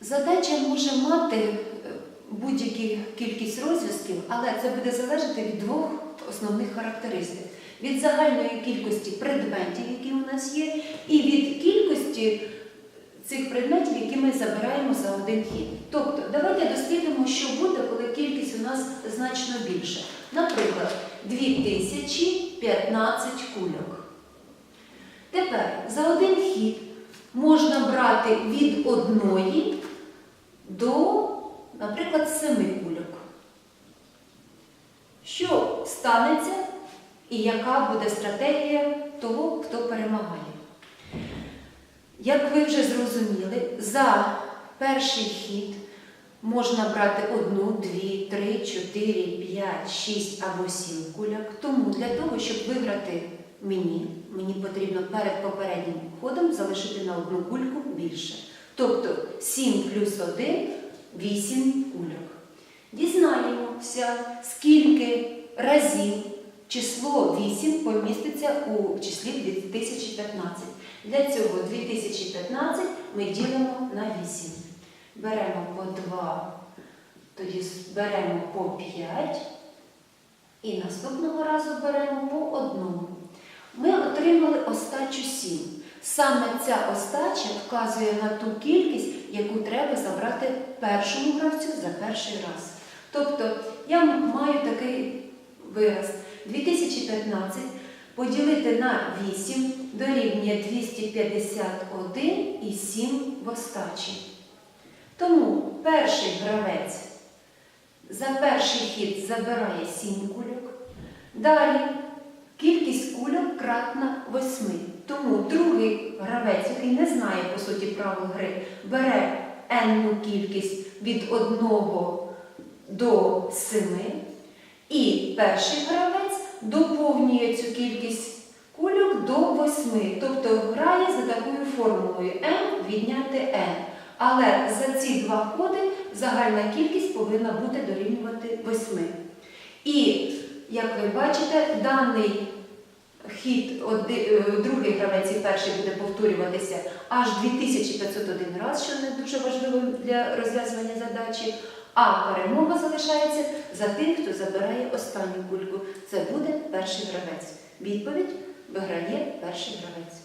Задача може мати е, будь-яку кількість розв'язків, але це буде залежати від двох основних характеристик: від загальної кількості предметів, які у нас є, і від кількості цих предметів, які ми забираємо за один хід. Тобто, давайте дослідимо, що буде, коли кількість у нас значно більша. Наприклад, 2015 кульок. Тепер за один хід можна брати від одної до, наприклад, семи кульок. Що станеться і яка буде стратегія того, хто перемагає? Як ви вже зрозуміли, за перший хід можна брати одну, дві, три, чотири, п'ять, шість або сім куляк. Тому для того, щоб виграти мені, мені потрібно перед попереднім ходом залишити на одну кульку більше. Тобто 7 плюс 1 – 8 кульок. Дізнаємося, скільки разів число 8 поміститься у числі 2015. Для цього 2015 ми ділимо на 8. Беремо по 2, тоді беремо по 5 і наступного разу беремо по одному. Ми отримали остачу 7. Саме ця остача вказує на ту кількість, яку треба забрати першому гравцю за перший раз. Тобто я маю такий вираз. 2015 поділити на 8 дорівнює 251 і 7 в остачі. Тому перший гравець за перший хід забирає 7 кульок. Далі кількість кульок кратна 8. Тому другий гравець, який не знає по суті правил гри, бере енну кількість від 1 до 7. І перший гравець доповнює цю кількість кульок до 8. Тобто грає за такою формулою n відняти n. Але за ці два ходи загальна кількість повинна бути дорівнювати 8. І, як ви бачите, даний хід, оди- е, другий гравець і перший буде повторюватися аж 2501 раз, що не дуже важливо для розв'язування задачі. А перемога залишається за тим, хто забирає останню кульку. Це буде перший гравець. Відповідь виграє перший гравець.